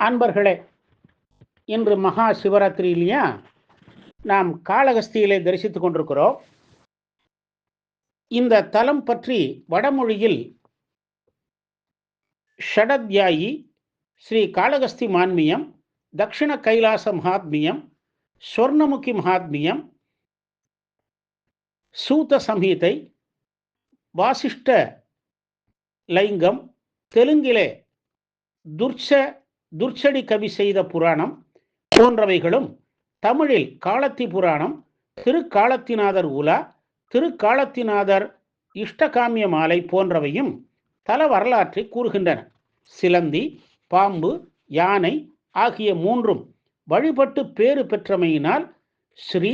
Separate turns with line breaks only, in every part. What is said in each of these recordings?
அன்பர்களே இன்று மகா சிவராத்திரி இல்லையா நாம் காளகஸ்தியிலே தரிசித்துக் கொண்டிருக்கிறோம். இந்த தலம் பற்றி வடமொழியில் ஷடத்யாயி ஸ்ரீ காளகஸ்தி மான்மியம் தக்ஷிண கைலாச மகாத்மியம் ஸ்வர்ணமுகி மகாத்மியம் சூத சம்ஹீதை வாசிஷ்ட லைங்கம் தெலுங்கிலே துர்ச்ச துர்ச்சடி கவி செய்த புராணம் போன்றவைகளும் தமிழில் காலத்தி புராணம் திருக்காலத்திநாதர் உலா திருக்காலத்திநாதர் இஷ்டகாமிய மாலை போன்றவையும் தல வரலாற்றை கூறுகின்றன. சிலந்தி பாம்பு யானை ஆகிய மூன்றும் வழிபட்டு பேறு பெற்றமையினால் ஸ்ரீ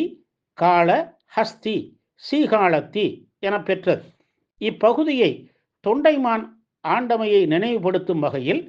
காள ஹஸ்தி ஸ்ரீகாலத்தி என பெற்றது. இப்பகுதியை தொண்டைமான் ஆண்டமையை நினைவுபடுத்தும் வகையில்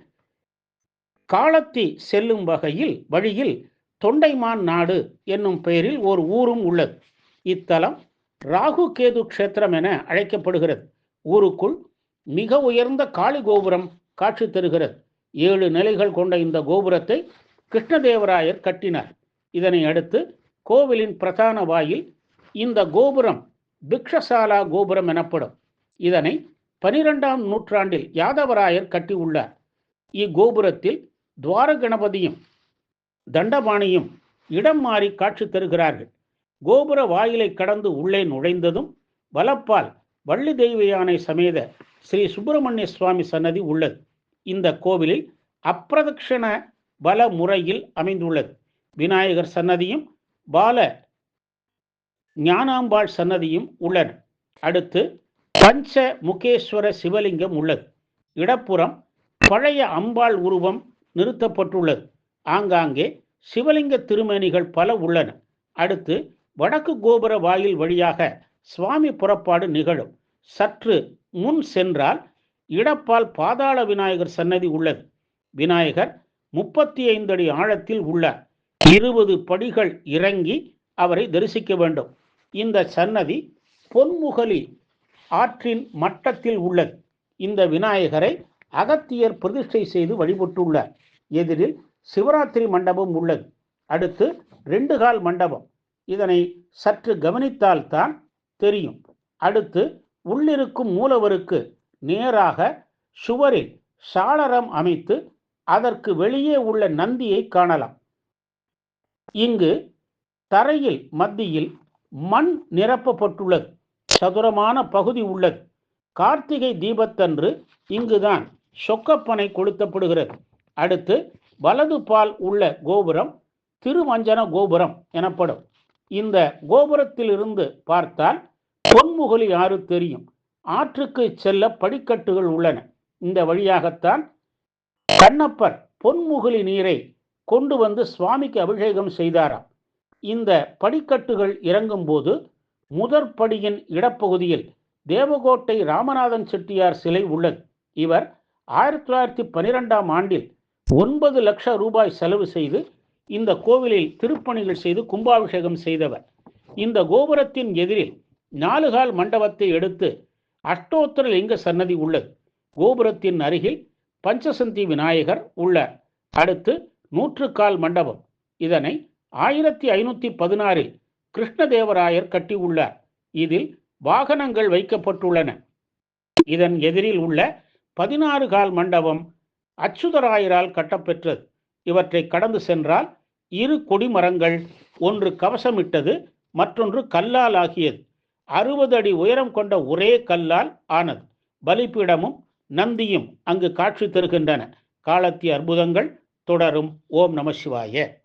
காலத்தி செல்லும் வகையில் வழியில் தொண்டைமான் நாடு என்னும் பெயரில் ஓர் ஊரும் உள்ளது. இத்தலம் ராகு கேது க்ஷேத்திரம் என அழைக்கப்படுகிறது. ஊருக்குள் மிக உயர்ந்த காளி கோபுரம் காட்சி தருகிறது. ஏழு நிலைகள் கொண்ட இந்த கோபுரத்தை கிருஷ்ணதேவராயர் கட்டினார். இதனை அடுத்து கோவிலின் பிரதான வாயில் இந்த கோபுரம் பிக்ஷசாலா கோபுரம் எனப்படும். இதனை பனிரெண்டாம் நூற்றாண்டில் யாதவராயர் கட்டியுள்ளார். இக்கோபுரத்தில் துவார கணபதியும் தண்டபாணியும் இடம் மாறி காட்சி தருகிறார்கள். கோபுர வாயிலை கடந்து உள்ளே நுழைந்ததும் வலப்பால் வள்ளி தெய்வ யானை சமேத ஸ்ரீ சுப்பிரமணிய சுவாமி சன்னதி உள்ளது. இந்த கோவிலில் அப்பிரதக்ஷண பல முறையில் அமைந்துள்ளது. விநாயகர் சன்னதியும் பால ஞானாம்பாள் சன்னதியும் உள்ளன. அடுத்து பஞ்ச முகேஸ்வர சிவலிங்கம் உள்ளது. இடப்புறம் பழைய அம்பாள் உருவம் நிறுத்தப்பட்டுள்ளது. ஆங்காங்கே சிவலிங்க திருமேனிகள் பல உள்ளன. அடுத்து வடக்கு கோபுர வாயில் வழியாக சுவாமி புறப்பாடு நிகழும். சற்று முன் சென்றால் இடப்பால் பாதாள விநாயகர் சன்னதி உள்ளது. விநாயகர் முப்பத்தி ஐந்து அடி ஆழத்தில் உள்ளார். இருபது படிகள் இறங்கி அவரை தரிசிக்க வேண்டும். இந்த சன்னதி பொன்முகலி ஆற்றின் மட்டத்தில் உள்ளது. இந்த விநாயகரை அகத்தியர் பிரதிஷ்டை செய்து வழிபட்டுள்ளார். எதிரில் சிவராத்திரி மண்டபம் உள்ளது. அடுத்து ரெண்டு கால் மண்டபம். இதனை சற்று கவனித்தால்தான் தெரியும். அடுத்து உள்ளிருக்கும் மூலவருக்கு நேராக சுவரில் சாளரம் அமைத்து அதற்கு வெளியே உள்ள நந்தியை காணலாம். இங்கு தரையில் மத்தியில் மண் நிரப்பப்பட்டுள்ளது. சதுரமான பகுதி உள்ளது. கார்த்திகை தீபத்தன்று இங்குதான் சொக்கப்பனை கொளுத்தப்படுகிறது. அடுத்து வலது பால் உள்ள கோபுரம் திருவஞ்சன கோபுரம் எனப்படும். இந்த கோபுரத்திலிருந்து பார்த்தால் பொன்முகலி ஆறு தெரியும். ஆற்றுக்கு செல்ல படிக்கட்டுகள் உள்ளன. இந்த வழியாகத்தான் கண்ணப்பர் பொன்முகலி நீரை கொண்டு வந்து சுவாமிக்கு அபிஷேகம் செய்தாராம். இந்த படிக்கட்டுகள் இறங்கும் போது இடப்பகுதியில் தேவகோட்டை ராமநாதன் செட்டியார் சிலை உள்ளது. இவர் ஆயிரத்தி தொள்ளாயிரத்தி பன்னிரெண்டாம் ஆண்டில் ஒன்பது லட்சம் ரூபாய் செலவு செய்து இந்த கோவிலில் திருப்பணிகள் செய்து கும்பாபிஷேகம் செய்தவர். இந்த கோபுரத்தின் எதிரில் நாலுகால் மண்டபத்தை எடுத்து அஷ்டோத்தர லிங்க சன்னதி உள்ளது. கோபுரத்தின் அருகில் பஞ்சசந்தி விநாயகர் உள்ளார். அடுத்து நூற்றுக்கால் மண்டபம். இதனை ஆயிரத்தி ஐநூற்றி பதினாறில் கிருஷ்ணதேவராயர் கட்டியுள்ளார் இதில் வாகனங்கள் வைக்கப்பட்டுள்ளன. இதன் எதிரில் உள்ள பதினாறு கால் மண்டபம் அச்சுதராயரால் கட்டப்பெற்றது. இவற்றை கடந்து சென்றால் இரு கொடிமரங்கள் ஒன்று கவசமிட்டது மற்றொன்று கல்லால் ஆகியது. அறுபது அடி உயரம் கொண்ட ஒரே கல்லால் ஆனது. பலிப்பீடமும் நந்தியும் அங்கு காட்சி தருகின்றன. காலத்திய அற்புதங்கள் தொடரும். ஓம் நம சிவாய.